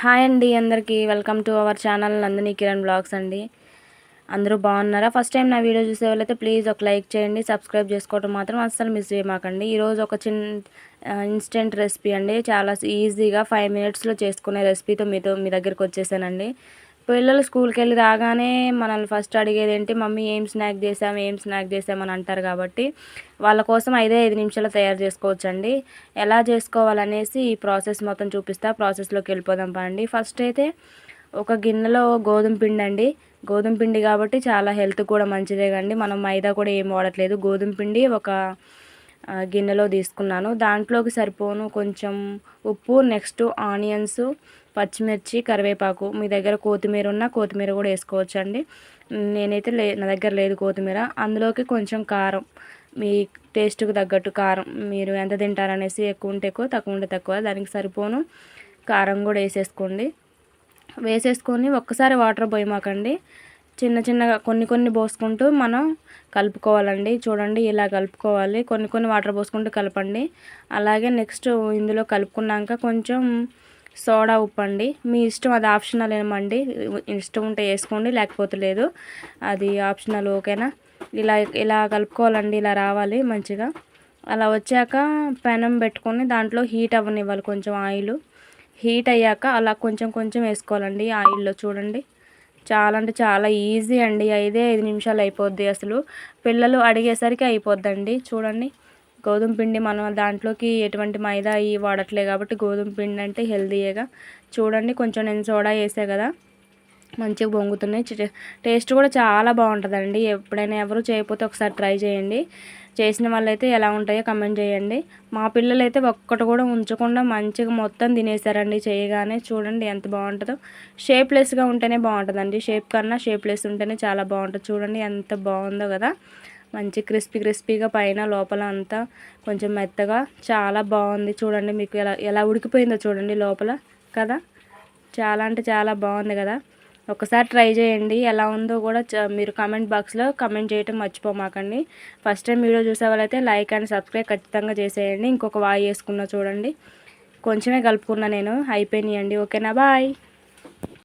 Hi అండి అందరికీ. Welcome to our channel Nandini Kiran blogs అండి. అందరూ బాగున్నారా? ఫస్ట్ టైం నా వీడియో చూసే వాళ్ళైతే ప్లీజ్ ఒక లైక్ చేయండి సబ్స్క్రైబ్ చేసుకోవడం మాత్రం అస్సలు మిస్ చేయమాకండి. ఈరోజు ఒక చిన్న ఇన్స్టెంట్ రెసిపీ అండి. చాలా ఈజీగా ఫైవ్ మినిట్స్లో చేసుకునే రెసిపీతో మీతో మీ దగ్గరికి వచ్చేసానండి. పిల్లలు స్కూల్కి వెళ్ళి రాగానే మనల్ని ఫస్ట్ అడిగేది ఏంటి మమ్మీ ఏం స్నాక్ చేసాం ఏం స్నాక్ చేసాం అని అంటారు కాబట్టి వాళ్ళ కోసం ఐదే ఐదు నిమిషాలు తయారు చేసుకోవచ్చండి. ఎలా చేసుకోవాలనేసి ఈ ప్రాసెస్ మొత్తం చూపిస్తా ప్రాసెస్లోకి వెళ్ళిపోదాం పండి ఫస్ట్ అయితే ఒక గిన్నెలో గోధుమ పిండి అండి. గోధుమ పిండి కాబట్టి చాలా హెల్త్ కూడా మంచిదే కండి. మనం మైదా కూడా ఏం వాడట్లేదు. గోధుమ పిండి ఒక గిన్నెలో తీసుకున్నాను. దాంట్లోకి సరిపోను కొంచెం ఉప్పు నెక్స్ట్ ఆనియన్స్ పచ్చిమిర్చి కరివేపాకు. మీ దగ్గర కొత్తిమీర ఉన్న కొత్తిమీర కూడా వేసుకోవచ్చండి. నేనైతే లే నా దగ్గర లేదు కొత్తిమీర. అందులోకి కొంచెం కారం. మీ టేస్ట్కి తగ్గట్టు కారం. మీరు ఎంత తింటారనేసి ఎక్కువ ఉంటే ఎక్కువ తక్కువ ఉంటే తక్కువ. దానికి సరిపోను. కారం కూడా వేసేసుకోండి. వేసేసుకొని ఒక్కసారి వాటర్ పోయమాకండి. చిన్న చిన్నగా కొన్ని కొన్ని పోసుకుంటూ మనం కలుపుకోవాలండి. చూడండి ఇలా కలుపుకోవాలి. కొన్ని కొన్ని వాటర్ పోసుకుంటూ కలపండి. అలాగే నెక్స్ట్ ఇందులో కలుపుకున్నాక కొంచెం సోడా ఉప్పు అండి మీ ఇష్టం అది ఆప్షనల్ ఏమండి? ఇష్టం ఉంటే వేసుకోండి లేకపోతే లేదు. అది ఆప్షనల్ ఓకేనా? ఇలా ఇలా కలుపుకోవాలండి ఇలా రావాలి మంచిగా. అలా వచ్చాక పెనం పెట్టుకొని దాంట్లో హీట్ అవ్వనివ్వాలి కొంచెం ఆయిల్. హీట్ అయ్యాక అలా కొంచెం కొంచెం వేసుకోవాలండి ఆయిల్లో చూడండి. చాలా అంటే చాలా ఈజీ అండి. ఐదే ఐదు నిమిషాలు అయిపోద్ది అసలు. పిల్లలు అడిగేసరికి అయిపోద్దండి. చూడండి. గోధుమ పిండి మనం దాంట్లోకి ఎటువంటి మైదా అవి వాడట్లే కాబట్టి గోధుమ పిండి అంటే హెల్తీయేగా. చూడండి కొంచెం నేను సోడా వేసా కదా. మంచిగా పొంగుతున్నాయి. టేస్ట్ కూడా చాలా బాగుంటుందండి. ఎప్పుడైనా ఎవరు చేయకపోతే ఒకసారి ట్రై చేయండి. చేసిన వాళ్ళైతే ఎలా ఉంటాయో కమెంట్ చేయండి. మా పిల్లలు అయితే ఒక్కటి కూడా ఉంచకుండా మంచిగా మొత్తం తినేసారండి చేయగానే. చూడండి ఎంత బాగుంటుందో. షేప్లెస్గా ఉంటేనే బాగుంటుందండి. షేప్ కన్నా షేప్లెస్ ఉంటేనే చాలా బాగుంటుంది. చూడండి ఎంత బాగుందో కదా. మంచి క్రిస్పీ క్రిస్పీగా పైన లోపల అంతా కొంచెం మెత్తగా చాలా బాగుంది. చూడండి మీకు ఎలా ఎలా ఉడికిపోయిందో చూడండి లోపల కదా. చాలా అంటే చాలా బాగుంది కదా. ఒకసారి ట్రై చేయండి. ఎలా ఉందో కూడా మీరు కామెంట్ బాక్స్లో కమెంట్ చేయటం మర్చిపోమాకండి. ఫస్ట్ టైం వీడియో చూసే వాళ్ళైతే లైక్ అండ్ సబ్స్క్రైబ్ ఖచ్చితంగా చేసేయండి. ఇంకొక వాయి వేసుకున్నా చూడండి. కొంచెమే కలుపుకున్నా నేను. అయిపోయినాయండి. ఓకేనా? బాయ్